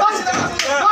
করতে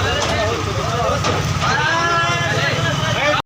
আরে